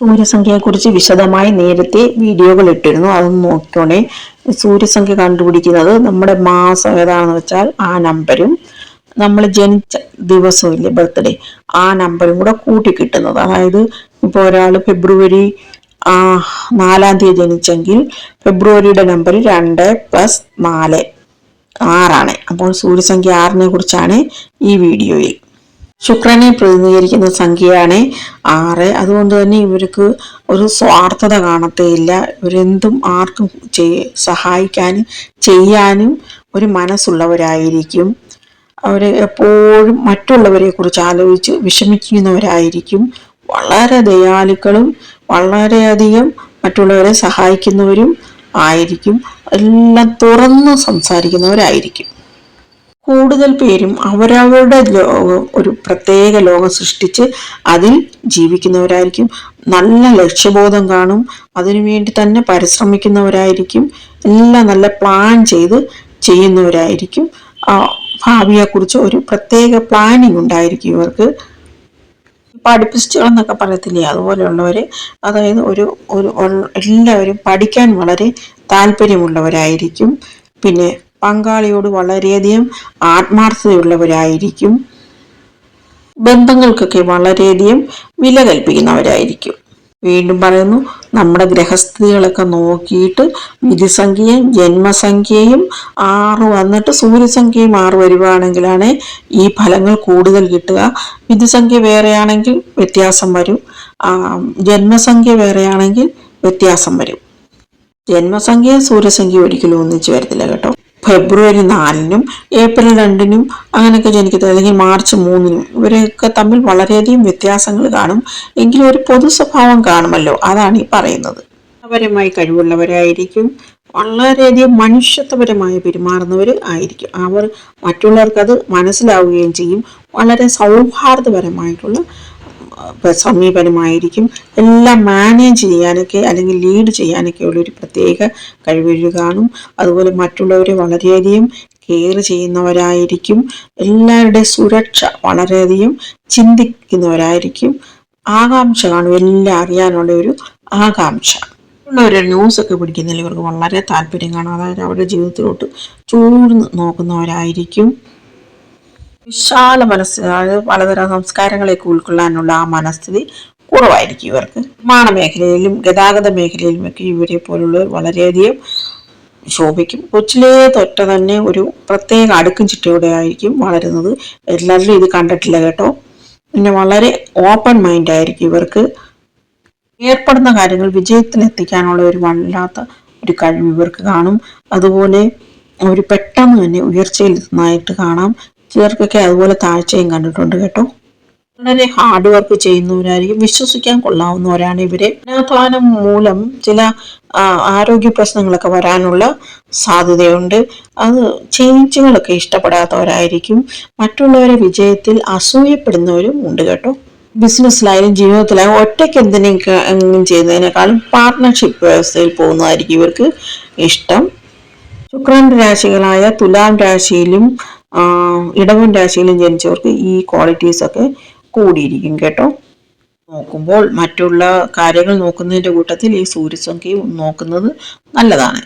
സൂര്യസംഖ്യയെക്കുറിച്ച് വിശദമായി നേരത്തെ വീഡിയോകൾ ഇട്ടിരുന്നു. അതൊന്ന് നോക്കിക്കോണേ. സൂര്യസംഖ്യ കണ്ടുപിടിക്കുന്നത് നമ്മുടെ മാസം ഏതാണെന്ന് വെച്ചാൽ ആ നമ്പരും നമ്മൾ ജനിച്ച ദിവസമില്ലേ ബർത്ത്ഡേ ആ നമ്പരും കൂടെ കൂട്ടി കിട്ടുന്നത് അതായത് ഇപ്പോൾ ഒരാൾ ഫെബ്രുവരി നാലാം തീയതി ജനിച്ചെങ്കിൽ ഫെബ്രുവരിയുടെ നമ്പർ രണ്ട് പ്ലസ് നാല് ആറാണ്. അപ്പോൾ സൂര്യസംഖ്യ ആറിനെ കുറിച്ചാണ് ഈ വീഡിയോയിൽ. ശുക്രനെ പ്രതിനിധീകരിക്കുന്ന സംഖ്യയാണ് ആറ്. അതുകൊണ്ട് തന്നെ ഇവർക്ക് ഒരു സ്വാർത്ഥത കാണത്തേയില്ല. ഇവരെന്തും ആർക്കും സഹായിക്കാനും ചെയ്യാനും ഒരു മനസ്സുള്ളവരായിരിക്കും. അവർ എപ്പോഴും മറ്റുള്ളവരെ കുറിച്ച് ആലോചിച്ച് വിഷമിക്കുന്നവരായിരിക്കും. വളരെ ദയാലുക്കളും വളരെയധികം മറ്റുള്ളവരെ സഹായിക്കുന്നവരും ആയിരിക്കും. എല്ലാം തുറന്ന് സംസാരിക്കുന്നവരായിരിക്കും. കൂടുതൽ പേരും അവരവരുടെ ലോകം ഒരു പ്രത്യേക ലോകം സൃഷ്ടിച്ച് അതിൽ ജീവിക്കുന്നവരായിരിക്കും. നല്ല ലക്ഷ്യബോധം കാണും. അതിനുവേണ്ടി തന്നെ പരിശ്രമിക്കുന്നവരായിരിക്കും. എല്ലാം നല്ല പ്ലാൻ ചെയ്ത് ചെയ്യുന്നവരായിരിക്കും. ഭാവിയെക്കുറിച്ച് ഒരു പ്രത്യേക പ്ലാനിങ് ഉണ്ടായിരിക്കും ഇവർക്ക്. പഠിപ്പിസ്റ്റുകൾ എന്നൊക്കെ പറയത്തില്ലേ? അതുപോലെയുള്ളവർ അതായത് ഒരു ഒരു എല്ലാവരും പഠിക്കാൻ വളരെ താല്പര്യമുള്ളവരായിരിക്കും. പിന്നെ പങ്കാളിയോട് വളരെയധികം ആത്മാർത്ഥതയുള്ളവരായിരിക്കും. ബന്ധങ്ങൾക്കൊക്കെ വളരെയധികം വില കൽപ്പിക്കുന്നവരായിരിക്കും. വീണ്ടും പറയുന്നു നമ്മുടെ ഗ്രഹസ്ഥിതികളൊക്കെ നോക്കിയിട്ട് വിധിസംഖ്യയും ജന്മസംഖ്യയും ആറ് വന്നിട്ട് സൂര്യസംഖ്യയും ആറ് വരുവാണെങ്കിലാണ് ഈ ഫലങ്ങൾ കൂടുതൽ കിട്ടുക. വിധിസംഖ്യ വേറെയാണെങ്കിൽ വ്യത്യാസം വരും. ജന്മസംഖ്യ വേറെയാണെങ്കിൽ വ്യത്യാസം വരും. ജന്മസംഖ്യ സൂര്യസംഖ്യ ഒരിക്കലും ഒന്നിച്ച് വരത്തില്ല കേട്ടോ. ഫെബ്രുവരി നാലിനും ഏപ്രിൽ രണ്ടിനും അങ്ങനെയൊക്കെ ജനിക്കുന്നത്. അല്ലെങ്കിൽ മാർച്ച് മൂന്നിനും. ഇവരൊക്കെ തമ്മിൽ വളരെയധികം വ്യത്യാസങ്ങൾ കാണും. എങ്കിലും ഒരു പൊതു സ്വഭാവം കാണുമല്ലോ. അതാണ് ഈ പറയുന്നത്. പരമായി കഴിവുള്ളവരായിരിക്കും. വളരെയധികം മനുഷ്യത്വപരമായി പെരുമാറുന്നവർ ആയിരിക്കും. അവർ മറ്റുള്ളവർക്കത് മനസ്സിലാവുകയും ചെയ്യും. വളരെ സൗഹാർദ്ദപരമായിട്ടുള്ള സമീപനമായിരിക്കും. എല്ലാം മാനേജ് ചെയ്യാനൊക്കെ അല്ലെങ്കിൽ ലീഡ് ചെയ്യാനൊക്കെ ഉള്ള ഒരു പ്രത്യേക കഴിവുകൾ കാണും. അതുപോലെ മറ്റുള്ളവരെ വളരെയധികം കെയർ ചെയ്യുന്നവരായിരിക്കും. എല്ലാവരുടെ സുരക്ഷ വളരെയധികം ചിന്തിക്കുന്നവരായിരിക്കും. ആകാംക്ഷ കാണും. എല്ലാം അറിയാനുള്ള ഒരു ആകാംക്ഷ. ഉള്ളവരുടെ ന്യൂസൊക്കെ പിടിക്കുന്നതിൽ ഇവർക്ക് വളരെ താല്പര്യം കാണും. അതായത് അവരുടെ ജീവിതത്തിലോട്ട് ചൂഴ്ന്ന് നോക്കുന്നവരായിരിക്കും. വിശാല മനസ്സ് അതായത് പലതരം സംസ്കാരങ്ങളെയൊക്കെ ഉൾക്കൊള്ളാനുള്ള ആ മനസ്ഥിതി കുറവായിരിക്കും ഇവർക്ക്. നിർമ്മാണ മേഖലയിലും ഗതാഗത മേഖലയിലും ഒക്കെ ഇവരെ പോലുള്ളവർ വളരെയധികം ശോഭിക്കും. കൊച്ചിലേ തൊറ്റ തന്നെ ഒരു പ്രത്യേക അടുക്കും ചിട്ടയോടെ ആയിരിക്കും വളരുന്നത്. എല്ലാവരും ഇത് കണ്ടിട്ടില്ല കേട്ടോ. പിന്നെ വളരെ ഓപ്പൺ മൈൻഡ് ആയിരിക്കും ഇവർക്ക്. ഏർപ്പെടുന്ന കാര്യങ്ങൾ വിജയത്തിലെത്തിക്കാനുള്ള ഒരു വല്ലാത്ത ഒരു കഴിവ് ഇവർക്ക് കാണും. അതുപോലെ ഒരു പെട്ടെന്ന് തന്നെ ഉയർച്ചയിൽ ഉയർച്ചയിലെത്തുന്നതായിട്ട് കാണാം. ചിലർക്കൊക്കെ അതുപോലെ താഴ്ചയും കണ്ടിട്ടുണ്ട് കേട്ടോ. വളരെ ഹാർഡ് വർക്ക് ചെയ്യുന്നവരായിരിക്കും. വിശ്വസിക്കാൻ കൊള്ളാവുന്നവരാണ് ഇവരെ. അനാധാനം മൂലം ചില ആരോഗ്യ പ്രശ്നങ്ങളൊക്കെ വരാനുള്ള സാധ്യതയുണ്ട്. അത് ചേഞ്ചുകളൊക്കെ ഇഷ്ടപ്പെടാത്തവരായിരിക്കും. മറ്റുള്ളവരെ വിജയത്തിൽ അസൂയപ്പെടുന്നവരും ഉണ്ട് കേട്ടോ. ബിസിനസ്സിലായാലും ജീവിതത്തിലായാലും ഒറ്റയ്ക്ക് എന്തിനെങ്കിലും ചെയ്യുന്നതിനേക്കാളും പാർട്ട്ണർഷിപ്പ് വ്യവസ്ഥയിൽ പോകുന്നതായിരിക്കും ഇവർക്ക് ഇഷ്ടം. ശുക്രൻ രാശികളായ തുലാം രാശിയിലും ഇടവൻ രാശിയിലും ജനിച്ചവർക്ക് ഈ ക്വാളിറ്റീസ് ഒക്കെ കൂടിയിരിക്കും കേട്ടോ. നോക്കുമ്പോൾ മറ്റുള്ള കാര്യങ്ങൾ നോക്കുന്നതിന്റെ കൂട്ടത്തിൽ ഈ സൂര്യസംഖ്യയും നോക്കുന്നത് നല്ലതാണ്.